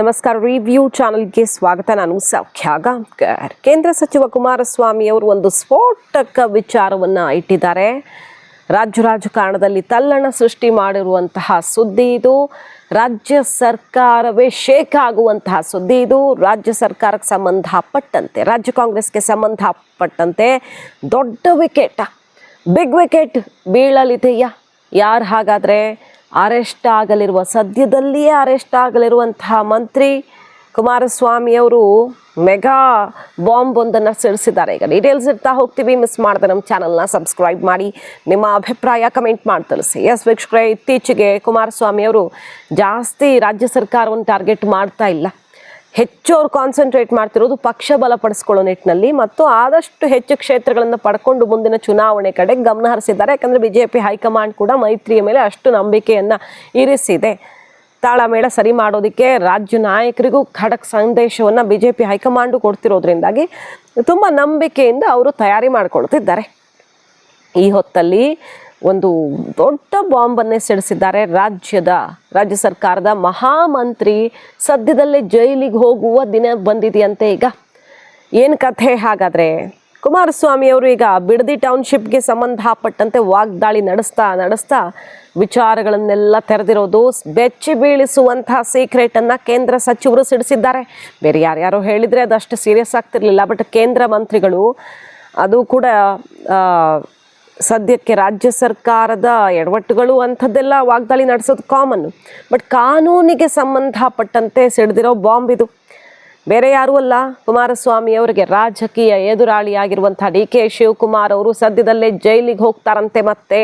ನಮಸ್ಕಾರ. ರಿವ್ಯೂ ಚಾನಲ್ಗೆ ಸ್ವಾಗತ. ನಾನು ಸೌಖ್ಯ ಗಾಂವ್ಕರ್ ಕೇಂದ್ರ ಸಚಿವ ಕುಮಾರಸ್ವಾಮಿ ಅವರು ಒಂದು ಸ್ಫೋಟಕ ವಿಚಾರವನ್ನ ಇಟ್ಟಿದ್ದಾರೆ. ರಾಜ್ಯ ರಾಜಕಾರಣದಲ್ಲಿ ತಲ್ಲಣ ಸೃಷ್ಟಿ ಮಾಡಿರುವಂತಹ ಸುದ್ದಿ ಇದು. ರಾಜ್ಯ ಸರ್ಕಾರವೇ ಶೇಕ್ ಆಗುವಂತಹ ಸುದ್ದಿ ಇದು. ರಾಜ್ಯ ಸರ್ಕಾರಕ್ಕೆ ಸಂಬಂಧಪಟ್ಟಂತೆ, ರಾಜ್ಯ ಕಾಂಗ್ರೆಸ್ಗೆ ಸಂಬಂಧಪಟ್ಟಂತೆ ದೊಡ್ಡ ವಿಕೆಟ್ ಬಿಗ್ ವಿಕೆಟ್ ಬೀಳಲಿದೆಯಾ? ಯಾರು ಹಾಗಾದರೆ? ಅರೆಸ್ಟ್ ಆಗಲಿರುವ, ಸದ್ಯದಲ್ಲಿಯೇ ಅರೆಸ್ಟ್ ಆಗಲಿರುವಂತಹ ಮಂತ್ರಿ ಕುಮಾರಸ್ವಾಮಿ ಅವರು ಮೆಗಾ ಬಾಂಬ್ ಒಂದನ್ನು ಸಿಡಿಸಿದ್ದಾರೆ. ಈಗ ಡೀಟೇಲ್ಸ್ ಇರ್ತಾ ಹೋಗ್ತೀವಿ ಮಿಸ್ ಮಾಡಿದೆ ನಮ್ಮ ಚಾನಲ್ನ ಸಬ್ಸ್ಕ್ರೈಬ್ ಮಾಡಿ. ನಿಮ್ಮ ಅಭಿಪ್ರಾಯ ಕಮೆಂಟ್ ಮಾಡಿ ತಿಳಿಸಿ. ಎಸ್ ವೀಕ್ಷಕರೇ, ಇತ್ತೀಚೆಗೆ ಕುಮಾರಸ್ವಾಮಿ ಅವರು ಜಾಸ್ತಿ ರಾಜ್ಯ ಸರ್ಕಾರವನ್ನು ಟಾರ್ಗೆಟ್ ಮಾಡ್ತಾ ಇಲ್ಲ. ಹೆಚ್ಚು ಅವ್ರು ಕಾನ್ಸಂಟ್ರೇಟ್ ಮಾಡ್ತಿರೋದು ಪಕ್ಷ ಬಲಪಡಿಸ್ಕೊಳ್ಳೋ ನಿಟ್ಟಿನಲ್ಲಿ ಮತ್ತು ಆದಷ್ಟು ಹೆಚ್ಚು ಕ್ಷೇತ್ರಗಳನ್ನು ಪಡ್ಕೊಂಡು ಮುಂದಿನ ಚುನಾವಣೆ ಕಡೆ ಗಮನ ಹರಿಸಿದ್ದಾರೆ. ಯಾಕಂದರೆ ಬಿ ಜೆ ಪಿ ಹೈಕಮಾಂಡ್ ಕೂಡ ಮೈತ್ರಿಯ ಮೇಲೆ ಅಷ್ಟು ನಂಬಿಕೆಯನ್ನು ಇರಿಸಿದೆ. ತಾಳಮೇಳ ಸರಿ ಮಾಡೋದಕ್ಕೆ ರಾಜ್ಯ ನಾಯಕರಿಗೂ ಖಡಕ್ ಸಂದೇಶವನ್ನು B J P high command ಕೊಡ್ತಿರೋದ್ರಿಂದಾಗಿ ತುಂಬ ನಂಬಿಕೆಯಿಂದ ಅವರು ತಯಾರಿ ಮಾಡ್ಕೊಳ್ತಿದ್ದಾರೆ. ಈ ಹೊತ್ತಲ್ಲಿ ಒಂದು ದೊಡ್ಡ ಬಾಂಬನ್ನೇ ಸಿಡಿಸಿದ್ದಾರೆ ರಾಜ್ಯದ, ರಾಜ್ಯ ಸರ್ಕಾರದ ಮಹಾಮಂತ್ರಿ ಸದ್ಯದಲ್ಲೇ ಜೈಲಿಗೆ ಹೋಗುವ ದಿನ ಬಂದಿದೆಯಂತೆ ಈಗ. ಏನು ಕಥೆ ಹಾಗಾದರೆ? ಕುಮಾರಸ್ವಾಮಿಯವರು ಈಗ ಬಿಡದಿ ಟೌನ್ಶಿಪ್ಗೆ ಸಂಬಂಧಪಟ್ಟಂತೆ ವಾಗ್ದಾಳಿ ನಡೆಸ್ತಾ ನಡೆಸ್ತಾ ವಿಚಾರಗಳನ್ನೆಲ್ಲ ತೆರೆದಿರೋದು, ಬೆಚ್ಚಿ ಬೀಳಿಸುವಂತಹ ಸೀಕ್ರೆಟನ್ನು ಕೇಂದ್ರ ಸಚಿವರು ಸಿಡಿಸಿದ್ದಾರೆ. ಬೇರೆ ಯಾರ್ಯಾರೋ ಹೇಳಿದರೆ ಅದಷ್ಟು ಸೀರಿಯಸ್ ಆಗ್ತಿರಲಿಲ್ಲ, ಬಟ್ ಕೇಂದ್ರ ಮಂತ್ರಿಗಳು, ಅದು ಕೂಡ ಸದ್ಯಕ್ಕೆ ರಾಜ್ಯ ಸರ್ಕಾರದ ಎಡವಟ್ಟುಗಳು ಅಂಥದ್ದೆಲ್ಲ ವಾಗ್ದಾಳಿ ನಡೆಸೋದು ಕಾಮನ್ ಬಟ್ ಕಾನೂನಿಗೆ ಸಂಬಂಧಪಟ್ಟಂತೆ ಸಿಡಿದಿರೋ ಬಾಂಬ್ ಇದು. ಬೇರೆ ಯಾರೂ ಅಲ್ಲ, ಕುಮಾರಸ್ವಾಮಿ ಅವರಿಗೆ ರಾಜಕೀಯ ಎದುರಾಳಿಯಾಗಿರುವಂಥ ಡಿ ಕೆ ಶಿವಕುಮಾರ್ ಅವರು ಸದ್ಯದಲ್ಲೇ ಜೈಲಿಗೆ ಹೋಗ್ತಾರಂತೆ ಮತ್ತೆ.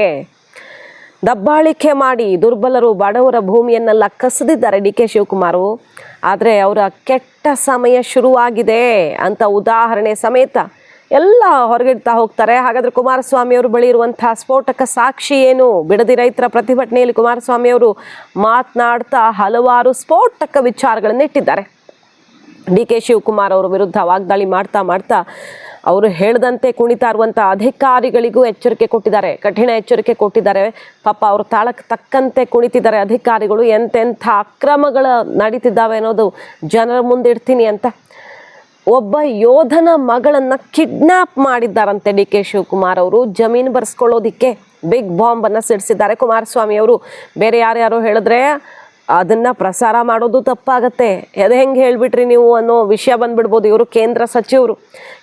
ದಬ್ಬಾಳಿಕೆ ಮಾಡಿ ದುರ್ಬಲರು ಬಡವರ ಭೂಮಿಯನ್ನೆಲ್ಲ ಕಸಿದಿದ್ದಾರೆ ಡಿ ಕೆ ಶಿವಕುಮಾರು. ಆದರೆ ಅವರ ಕೆಟ್ಟ ಸಮಯ ಶುರುವಾಗಿದೆ ಅಂತ ಉದಾಹರಣೆ ಸಮೇತ ಎಲ್ಲ ಹೊರಗಿಡ್ತಾ ಹೋಗ್ತಾರೆ. ಹಾಗಾದ್ರೆ ಕುಮಾರಸ್ವಾಮಿ ಅವರು ಬಳಿ ಇರುವಂತಹ ಸ್ಫೋಟಕ ಸಾಕ್ಷಿ ಏನು? ಬಿಡದಿ ರೈತರ ಪ್ರತಿಭಟನೆಯಲ್ಲಿ ಕುಮಾರಸ್ವಾಮಿ ಅವರು ಮಾತನಾಡ್ತಾ ಹಲವಾರು ಸ್ಫೋಟಕ ವಿಚಾರಗಳನ್ನು ಇಟ್ಟಿದ್ದಾರೆ. ಡಿ ಕೆ ಶಿವಕುಮಾರ್ ಅವರ ವಿರುದ್ಧ ವಾಗ್ದಾಳಿ ಮಾಡ್ತಾ ಮಾಡ್ತಾ ಅವರು ಹೇಳದಂತೆ ಕುಣಿತಾ ಇರುವಂಥ ಅಧಿಕಾರಿಗಳಿಗೂ ಎಚ್ಚರಿಕೆ ಕೊಟ್ಟಿದ್ದಾರೆ. ಕಠಿಣ ಎಚ್ಚರಿಕೆ ಕೊಟ್ಟಿದ್ದಾರೆ. ಪಾಪ ಅವರು ತಾಳಕ್ಕೆ ತಕ್ಕಂತೆ ಕುಣಿತಿದ್ದಾರೆ ಅಧಿಕಾರಿಗಳು. ಎಂತೆಂಥ ಅಕ್ರಮಗಳು ನಡೀತಿದ್ದಾವೆ ಅನ್ನೋದು ಜನರ ಮುಂದಿಡ್ತೀನಿ ಅಂತ ಒಬ್ಬ ಯೋಧನ ಮಗಳನ್ನ ಕಿಡ್ನಾಪ್ ಮಾಡಿದ್ದಾರಂತೆ ಡಿ ಕೆ ಶಿವಕುಮಾರ್ ಅವರು. ಜಮೀನು ಬರ್ಸ್ಕೊಳ್ಳೋದಿಕ್ಕೆ ಬಿಗ್ ಬಾಂಬನ್ನು ಸಿಡಿಸಿದ್ದಾರೆ. ಕುಮಾರಸ್ವಾಮಿ ಅವರು, ಬೇರೆ ಯಾರ್ಯಾರು ಹೇಳಿದ್ರೆ ಅದನ್ನ ಪ್ರಸಾರ ಮಾಡೋದು ತಪ್ಪಾಗತ್ತೆ. ಅದು ಹೆಂಗೆ ಹೇಳಿಬಿಟ್ರಿ ನೀವು ಅನ್ನೋ ವಿಷಯ ಬಂದ್ಬಿಡ್ಬೋದು. ಇವರು ಕೇಂದ್ರ ಸಚಿವರು.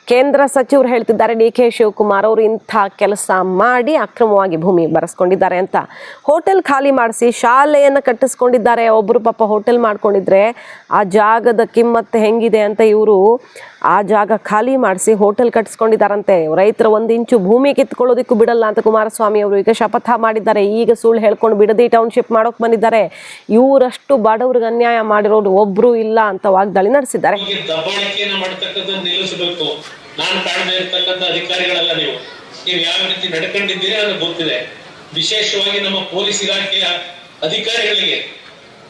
ಕೇಂದ್ರ ಸಚಿವರು ಹೇಳ್ತಿದ್ದಾರೆ, ಡಿ ಕೆ ಶಿವಕುಮಾರ್ ಅವರು ಇಂಥ ಕೆಲಸ ಮಾಡಿ ಅಕ್ರಮವಾಗಿ ಭೂಮಿ ಬರೆಸ್ಕೊಂಡಿದ್ದಾರೆ ಅಂತ. ಹೋಟೆಲ್ ಖಾಲಿ ಮಾಡಿಸಿ ಶಾಲೆಯನ್ನು ಕಟ್ಟಿಸ್ಕೊಂಡಿದ್ದಾರೆ. ಒಬ್ಬರು ಪಾಪ ಹೋಟೆಲ್ ಮಾಡ್ಕೊಂಡಿದ್ರೆ ಆ ಜಾಗದ ಕಿಮ್ಮತ್ತು ಹೆಂಗಿದೆ ಅಂತ ಇವರು ಆ ಜಾಗ ಖಾಲಿ ಮಾಡಿಸಿ ಹೋಟೆಲ್ ಕಟ್ಸ್ಕೊಂಡಿದ್ದಾರಂತೆ ರೈತರ ಒಂದು ಇಂಚು ಭೂಮಿ ಕಿತ್ಕೊಳ್ಳೋದಕ್ಕೂ ಬಿಡಲ್ಲ ಅಂತ ಕುಮಾರಸ್ವಾಮಿ ಅವರು ಈಗ ಶಪಥ ಮಾಡಿದ್ದಾರೆ. ಈಗ ಸುಳ್ಳು ಹೇಳ್ಕೊಂಡು ಬಿಡದಿ ಟೌನ್ಶಿಪ್ ಮಾಡೋಕೆ ಬಂದಿದ್ದಾರೆ. ಇವರಷ್ಟು ಬಡವ್ರಿಗೆ ಅನ್ಯಾಯ ಮಾಡಿರೋರು ಒಬ್ರು ಇಲ್ಲ ಅಂತ ವಾಗ್ದಾಳಿ ನಡೆಸಿದ್ದಾರೆ. ನೀವು. ಯಾವ ರೀತಿ ಗೊತ್ತಿದೆ. ವಿಶೇಷವಾಗಿ ನಮ್ಮ ಪೊಲೀಸ್ ಇಲಾಖೆಯ ಅಧಿಕಾರಿಗಳಿಗೆ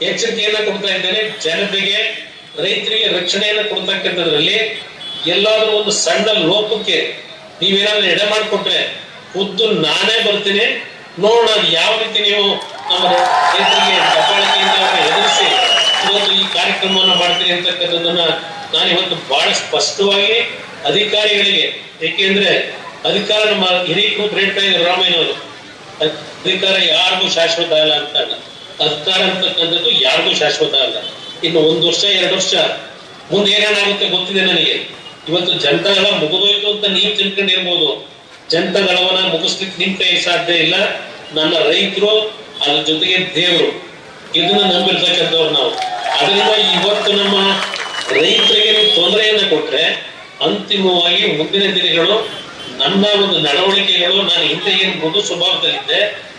ಎಚ್ಚರಿಕೆಯನ್ನ ಕೊಡ್ತಾ ಇದ್ದೇನೆ. ಜನತೆಗೆ ರೈತರಿಗೆ ರಕ್ಷಣೆಯನ್ನು ಕೊಡ್ತಕ್ಕಂಥದ್ರಲ್ಲಿ ಎಲ್ಲಾದ್ರೂ ಒಂದು ಸಣ್ಣ ಲೋಪಕ್ಕೆ ನೀವೇನಾದ್ರೂ ಎಡೆ ಮಾಡಿಕೊಟ್ರೆ ಖುದ್ದು ನಾನೇ ಬರ್ತೀನಿ. ನೋಡೋಣ ಯಾವ ರೀತಿ ನೀವು ನಮ್ಮ ರೈತರಿಗೆ ದಬ್ಬಾಳಿಕೆಯಿಂದ ಎದುರಿಸಿ ಇವತ್ತು ಈ ಕಾರ್ಯಕ್ರಮವನ್ನು ಮಾಡ್ತೀನಿ ಅಂತಕ್ಕಂಥದ್ದನ್ನ ನಾನು ಇವತ್ತು ಬಹಳ ಸ್ಪಷ್ಟವಾಗಿ ಅಧಿಕಾರಿಗಳಿಗೆ, ಏಕೆಂದ್ರೆ ಅಧಿಕಾರ ನಮ್ಮ ಹಿರಿಯರು ಹೇಳ್ತಾ ಇದ್ರು ರಾಮಯ್ಯನವರು. ಅಧಿಕಾರ ಯಾರಿಗೂ ಶಾಶ್ವತ ಅಲ್ಲ ಅಂತ ಅಧಿಕಾರ ಅಂತಕ್ಕಂಥದ್ದು ಯಾರಿಗೂ ಶಾಶ್ವತ ಅಲ್ಲ. ಇನ್ನು ಒಂದು ವರ್ಷ, ಎರಡು ವರ್ಷ ಮುಂದೆ ಏನೇನಾಗುತ್ತೆ ಗೊತ್ತಿದೆ ನನಗೆ. ಇವತ್ತು ಜನತಾದಳ ಮುಗಿದೋಯ್ತು ಅಂತ ನೀವು ತಿಳ್ಕೊಂಡಿರ್ಬೋದು. ಜನತಾದಳವನ್ನ ಮುಗಿಸ್ಲಿಕ್ಕೆ ನಿಮ್ ಕೈ ಸಾಧ್ಯ ಇಲ್ಲ. ನನ್ನ ರೈತರು, ಅದ್ರ ಜೊತೆಗೆ ದೇವರು. ಇದನ್ನ ನಂಬಿರ್ತಕ್ಕಂಥವ್ರು ನಾವು. ಅದರಿಂದ ಇವತ್ತು ನಮ್ಮ ರೈತರಿಗೆ ತೊಂದರೆಯನ್ನ ಕೊಟ್ರೆ ಅಂತಿಮವಾಗಿ ಮುಂದಿನ ದಿನಗಳು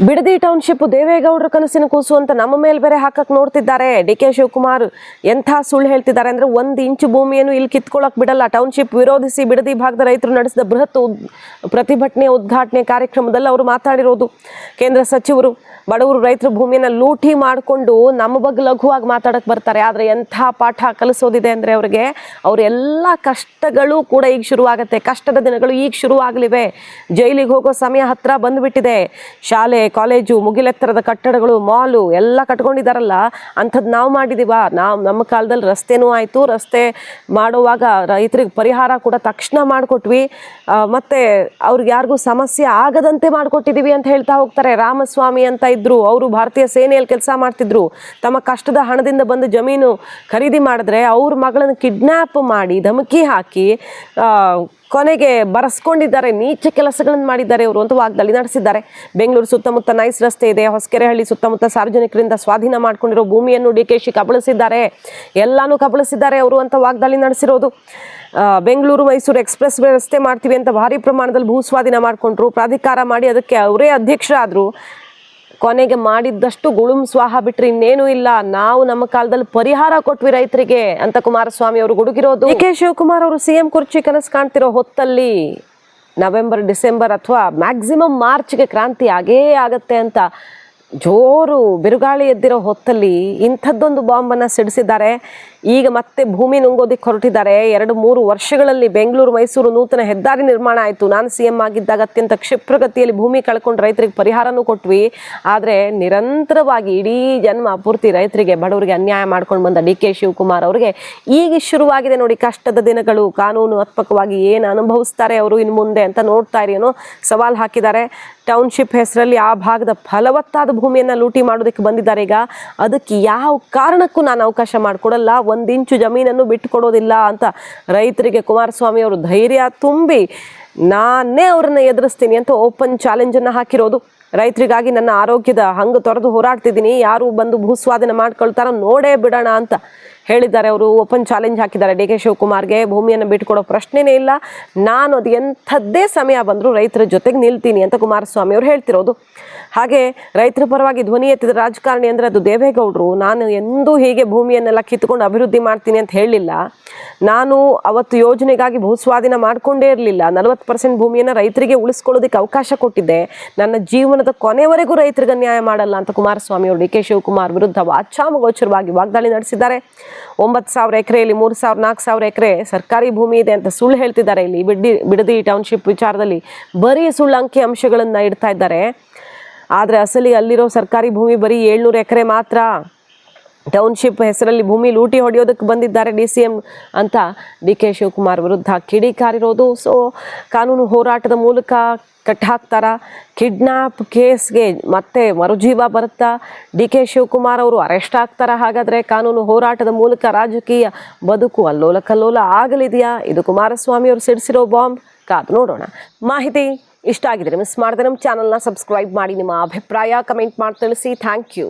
ಬಿಡದಿ ಟೌನ್ಶಿಪ್ ದೇವೇಗೌಡರ ಕನಸಿನ ಕೂಸು ಅಂತ ನಮ್ಮ ಮೇಲೆ ಬೇರೆ ಹಾಕಕ್ ನೋಡ್ತಿದ್ದಾರೆ. ಡಿ ಕೆ ಶಿವಕುಮಾರ್ ಎಂಥ ಸುಳ್ಳು ಹೇಳ್ತಿದ್ದಾರೆ ಅಂದ್ರೆ ಒಂದ್ ಇಂಚು ಭೂಮಿಯನ್ನು ಇಲ್ಲಿ ಕಿತ್ಕೊಳಕ್ ಬಿಡಲ್ಲ. ಟೌನ್ಶಿಪ್ ವಿರೋಧಿಸಿ ಬಿಡದಿ ಭಾಗದ ರೈತರು ನಡೆಸಿದ ಬೃಹತ್ ಪ್ರತಿಭಟನೆ ಉದ್ಘಾಟನೆ ಕಾರ್ಯಕ್ರಮದಲ್ಲಿ ಅವರು ಮಾತಾಡಿರೋದು. ಕೇಂದ್ರ ಸಚಿವರು, ಬಡವರು ರೈತರ ಭೂಮಿಯನ್ನ ಲೂಟಿ ಮಾಡಿಕೊಂಡು ನಮ್ಮ ಬಗ್ಗೆ ಲಘುವಾಗಿ ಮಾತಾಡಕ್ ಬರ್ತಾರೆ. ಆದ್ರೆ ಎಂಥ ಪಾಠ ಕಲಿಸೋದಿದೆ ಅಂದ್ರೆ ಅವ್ರಿಗೆ ಅವ್ರ ಎಲ್ಲಾ ಕಷ್ಟಗಳು ಕೂಡ ಈಗ ಶುರುವಾಗತ್ತೆ. ಕಷ್ಟದ ದಿನಗಳು ಈಗ ಶುರು ಆಗಲಿವೆ ಜೈಲಿಗೆ ಹೋಗೋ ಸಮಯ ಹತ್ರ ಬಂದುಬಿಟ್ಟಿದೆ. ಶಾಲೆ, ಕಾಲೇಜು ಮುಗಿಲೆತ್ತರದ ಕಟ್ಟಡಗಳು, ಮಾಲು ಎಲ್ಲ ಕಟ್ಕೊಂಡಿದ್ದಾರಲ್ಲ ಅಂಥದ್ದು ನಾವು ಮಾಡಿದೀವ? ನಾವು ನಮ್ಮ ಕಾಲದಲ್ಲಿ ರಸ್ತೆನೂ ಆಯಿತು. ರಸ್ತೆ ಮಾಡುವಾಗ ರೈತರಿಗೆ ಪರಿಹಾರ ಕೂಡ ತಕ್ಷಣ ಮಾಡಿಕೊಟ್ವಿ. ಮತ್ತು ಅವ್ರಿಗೆ ಯಾರಿಗೂ ಸಮಸ್ಯೆ ಆಗದಂತೆ ಮಾಡಿಕೊಟ್ಟಿದ್ದೀವಿ ಅಂತ ಹೇಳ್ತಾ ಹೋಗ್ತಾರೆ. ರಾಮಸ್ವಾಮಿ ಅಂತ ಇದ್ದರು ಅವರು ಭಾರತೀಯ ಸೇನೆಯಲ್ಲಿ ಕೆಲಸ ಮಾಡ್ತಿದ್ರು. ತಮ್ಮ ಕಷ್ಟದ ಹಣದಿಂದ ಬಂದು ಜಮೀನು ಖರೀದಿ ಮಾಡಿದ್ರೆ ಅವ್ರ ಮಗಳನ್ನು ಕಿಡ್ನ್ಯಾಪ್ ಮಾಡಿ, ಧಮಕಿ ಹಾಕಿ ಕೊನೆಗೆ ಬರೆಸ್ಕೊಂಡಿದ್ದಾರೆ, ನೀಚ ಕೆಲಸಗಳನ್ನು ಮಾಡಿದ್ದಾರೆ ಇವರು ಅಂತ ವಾಗ್ದಾಳಿ ನಡೆಸಿದ್ದಾರೆ. ಬೆಂಗಳೂರು ಸುತ್ತಮುತ್ತ ನೈಸ್ ರಸ್ತೆ ಇದೆ, ಹೊಸಕೆರೆಹಳ್ಳಿ ಸುತ್ತಮುತ್ತ ಸಾರ್ವಜನಿಕರಿಂದ ಸ್ವಾಧೀನ ಮಾಡಿಕೊಂಡಿರೋ ಭೂಮಿಯನ್ನು ಡಿ ಕೆ ಶಿ ಕಬಳಿಸಿದ್ದಾರೆ. ಎಲ್ಲಾನು ಕಬಳಿಸಿದ್ದಾರೆ ಅವರು ಅಂತ ವಾಗ್ದಾಳಿ ನಡೆಸಿರೋದು. ಬೆಂಗಳೂರು ಮೈಸೂರು ಎಕ್ಸ್ಪ್ರೆಸ್ ವೇ ರಸ್ತೆ ಮಾಡ್ತೀವಿ ಅಂತ ಭಾರಿ ಪ್ರಮಾಣದಲ್ಲಿ ಭೂ ಸ್ವಾಧೀನ ಮಾಡಿಕೊಂಡ್ರು. ಪ್ರಾಧಿಕಾರ ಮಾಡಿ ಅದಕ್ಕೆ ಅವರೇ ಅಧ್ಯಕ್ಷರಾದರು. ಕೊನೆಗೆ ಮಾಡಿದ್ದಷ್ಟು ಗುಳುಂ ಸ್ವಾಹ ಬಿಟ್ರೆ ಇನ್ನೇನು ಇಲ್ಲ. ನಾವು ನಮ್ಮ ಕಾಲದಲ್ಲಿ ಪರಿಹಾರ ಕೊಟ್ವಿ ರೈತರಿಗೆ ಅಂತ ಕುಮಾರಸ್ವಾಮಿ ಅವರು ಗುಡುಗಿರೋದು. ಕೆ ಶಿವಕುಮಾರ್ ಅವರು ಸಿಎಂ ಕುರ್ಚಿ ಕನಸು ಕಾಣ್ತಿರೋ ಹೊತ್ತಲ್ಲಿ ನವೆಂಬರ್, ಡಿಸೆಂಬರ್ ಅಥವಾ ಮ್ಯಾಕ್ಸಿಮಮ್ ಮಾರ್ಚ್ಗೆ ಕ್ರಾಂತಿ ಆಗೇ ಆಗತ್ತೆ ಅಂತ ಜೋರು ಬಿರುಗಾಳಿ ಎದ್ದಿರೋ ಹೊತ್ತಲ್ಲಿ ಇಂಥದ್ದೊಂದು ಬಾಂಬನ್ನು ಸಿಡಿಸಿದ್ದಾರೆ. ಈಗ ಮತ್ತೆ ಭೂಮಿ ನುಂಗೋದಿಕ್ಕೆ ಹೊರಟಿದ್ದಾರೆ. ಎರಡು ಮೂರು ವರ್ಷಗಳಲ್ಲಿ ಬೆಂಗಳೂರು, ಮೈಸೂರು ನೂತನ ಹೆದ್ದಾರಿ ನಿರ್ಮಾಣ ಆಯಿತು. ನಾನು ಸಿ ಎಂ ಆಗಿದ್ದಾಗ ಅತ್ಯಂತ ಕ್ಷಿಪ್ರಗತಿಯಲ್ಲಿ ಭೂಮಿ ಕಳ್ಕೊಂಡು ರೈತರಿಗೆ ಪರಿಹಾರನೂ ಕೊಟ್ವಿ. ಆದರೆ ನಿರಂತರವಾಗಿ ಇಡೀ ಜನ್ಮ ಪೂರ್ತಿ ರೈತರಿಗೆ, ಬಡವರಿಗೆ ಅನ್ಯಾಯ ಮಾಡ್ಕೊಂಡು ಬಂದ ಡಿ ಕೆ ಶಿವಕುಮಾರ್ ಅವರಿಗೆ ಈಗ ಶುರುವಾಗಿದೆ ನೋಡಿ ಕಷ್ಟದ ದಿನಗಳು. ಕಾನೂನಾತ್ಮಕವಾಗಿ ಏನು ಅನುಭವಿಸ್ತಾರೆ ಅವರು ಇನ್ನು ಮುಂದೆ ಅಂತ ನೋಡ್ತಾ ಇರಿ ಏನೋ ಸವಾಲು ಹಾಕಿದ್ದಾರೆ. ಟೌನ್ಶಿಪ್ ಹೆಸರಲ್ಲಿ ಆ ಭಾಗದ ಫಲವತ್ತಾದ ಭೂಮಿಯನ್ನು ಲೂಟಿ ಮಾಡೋದಕ್ಕೆ ಬಂದಿದ್ದಾರೆ ಈಗ. ಅದಕ್ಕೆ ಯಾವ ಕಾರಣಕ್ಕೂ ನಾನು ಅವಕಾಶ ಮಾಡಿಕೊಡಲ್ಲ. ಒಂದಿಂಚು ಜಮೀನನ್ನು ಬಿಟ್ಟು ಕೊಡೋದಿಲ್ಲ ಅಂತ ರೈತರಿಗೆ ಕುಮಾರಸ್ವಾಮಿ ಅವರು ಧೈರ್ಯ ತುಂಬಿ ನಾನೇ ಅವ್ರನ್ನ ಎದುರಿಸ್ತೀನಿ ಅಂತ ಓಪನ್ ಚಾಲೆಂಜನ್ನು ಹಾಕಿರೋದು. ರೈತರಿಗಾಗಿ ನನ್ನ ಆರೋಗ್ಯದ ಹಂಗೆ ತೊರೆದು ಹೋರಾಡ್ತಿದ್ದೀನಿ. ಯಾರು ಬಂದು ಭೂಸ್ವಾಧೀನ ಮಾಡ್ಕೊಳ್ತಾರೋ ನೋಡೇ ಬಿಡೋಣ ಅಂತ ಹೇಳಿದ್ದಾರೆ, ಅವರು ಓಪನ್ ಚಾಲೆಂಜ್ ಹಾಕಿದ್ದಾರೆ. ಡಿ ಕೆ ಶಿವಕುಮಾರ್ಗೆ ಭೂಮಿಯನ್ನು ಬಿಟ್ಕೊಡೋ ಪ್ರಶ್ನೆನೇ ಇಲ್ಲ. ನಾನು ಅದು ಎಂಥದ್ದೇ ಸಮಯ ಬಂದರೂ ರೈತರ ಜೊತೆಗೆ ನಿಲ್ತೀನಿ ಅಂತ ಕುಮಾರಸ್ವಾಮಿ ಅವರು ಹೇಳ್ತಿರೋದು. ಹಾಗೆ ರೈತರ ಪರವಾಗಿ ಧ್ವನಿ ಎತ್ತಿದ ರಾಜಕಾರಣಿ ಅಂದರೆ ಅದು ದೇವೇಗೌಡರು. ನಾನು ಎಂದೂ ಹೀಗೆ ಭೂಮಿಯನ್ನೆಲ್ಲ ಕಿತ್ಕೊಂಡು ಅಭಿವೃದ್ಧಿ ಮಾಡ್ತೀನಿ ಅಂತ ಹೇಳಲಿಲ್ಲ ನಾನು ಅವತ್ತು ಯೋಜನೆಗಾಗಿ ಭೂಸ್ವಾಧೀನ ಮಾಡಿಕೊಂಡೇ ಇರಲಿಲ್ಲ. ನಲವತ್ತು ಪರ್ಸೆಂಟ್ ಭೂಮಿಯನ್ನು ರೈತರಿಗೆ ಉಳಿಸ್ಕೊಳ್ಳೋದಕ್ಕೆ ಅವಕಾಶ ಕೊಟ್ಟಿದ್ದೆ. ನನ್ನ ಜೀವನದ ಕೊನೆವರೆಗೂ ರೈತರಿಗೆ ನ್ಯಾಯ ಮಾಡಲ್ಲ ಅಂತ ಕುಮಾರಸ್ವಾಮಿ ಅವರು, ಡಿ ಕೆ ಶಿವಕುಮಾರ್ ವಿರುದ್ಧ ವಾಚಾಮಗೋಚರವಾಗಿ ವಾಗ್ದಾಳಿ ನಡೆಸಿದ್ದಾರೆ. ಒಂಬತ್ತು ಸಾವಿರ ಎಕರೆಯಲ್ಲಿ, ಮೂರು ಸಾವಿರ, ನಾಲ್ಕು ಸಾವಿರ ಎಕರೆ ಸರ್ಕಾರಿ ಭೂಮಿ ಇದೆ ಅಂತ ಸುಳ್ಳು ಹೇಳ್ತಿದ್ದಾರೆ. ಇಲ್ಲಿ ಬಿಡ್ಡಿ ಬಿಡದಿ ಟೌನ್ಶಿಪ್ ವಿಚಾರದಲ್ಲಿ ಬರೀ ಸುಳ್ಳು ಅಂಕಿ ಅಂಶಗಳನ್ನು ಇಡ್ತಾ ಇದ್ದಾರೆ. ಆದರೆ ಅಸಲಿ ಅಲ್ಲಿರೋ ಸರ್ಕಾರಿ ಭೂಮಿ ಬರೀ ಏಳ್ನೂರು ಎಕರೆ ಮಾತ್ರ. ಟೌನ್ಶಿಪ್ ಹೆಸರಲ್ಲಿ ಭೂಮಿ ಲೂಟಿ ಹೊಡೆಯೋದಕ್ಕೆ ಬಂದಿದ್ದಾರೆ ಡಿ ಸಿ ಎಂ ಅಂತ ಡಿ ಕೆ ಶಿವಕುಮಾರ್ ವಿರುದ್ಧ ಕಿಡಿಕಾರಿರೋದು. ಸೊ ಕಾನೂನು ಹೋರಾಟದ ಮೂಲಕ ಕಟ್ಟಾಕ್ತಾರ. ಕಿಡ್ನಾಪ್ ಕೇಸ್ಗೆ ಮತ್ತೆ ಮರುಜೀವ ಬರುತ್ತಾ? ಡಿ ಕೆ ಶಿವಕುಮಾರ್ ಅವರು ಅರೆಸ್ಟ್ ಆಗ್ತಾರ ಹಾಗಾದರೆ ಕಾನೂನು ಹೋರಾಟದ ಮೂಲಕ ರಾಜಕೀಯ ಬದುಕು ಅಲ್ಲೋಲ ಕಲ್ಲೋಲ ಆಗಲಿದೆಯಾ? ಇದು ಕುಮಾರಸ್ವಾಮಿ ಅವರು ಸಿಡಿಸಿರೋ ಬಾಂಬ್. ಕಾದು ನೋಡೋಣ. ಮಾಹಿತಿ ಇಷ್ಟ ಆಗಿದ್ರೆ ಮಿಸ್ ಮಾಡಿದ್ರೆ ನಮ್ಮ ಚಾನಲ್ನ ಸಬ್ಸ್ಕ್ರೈಬ್ ಮಾಡಿ, ನಿಮ್ಮ ಅಭಿಪ್ರಾಯ ಕಮೆಂಟ್ ಮಾಡಿ ತಿಳಿಸಿ. Thank you.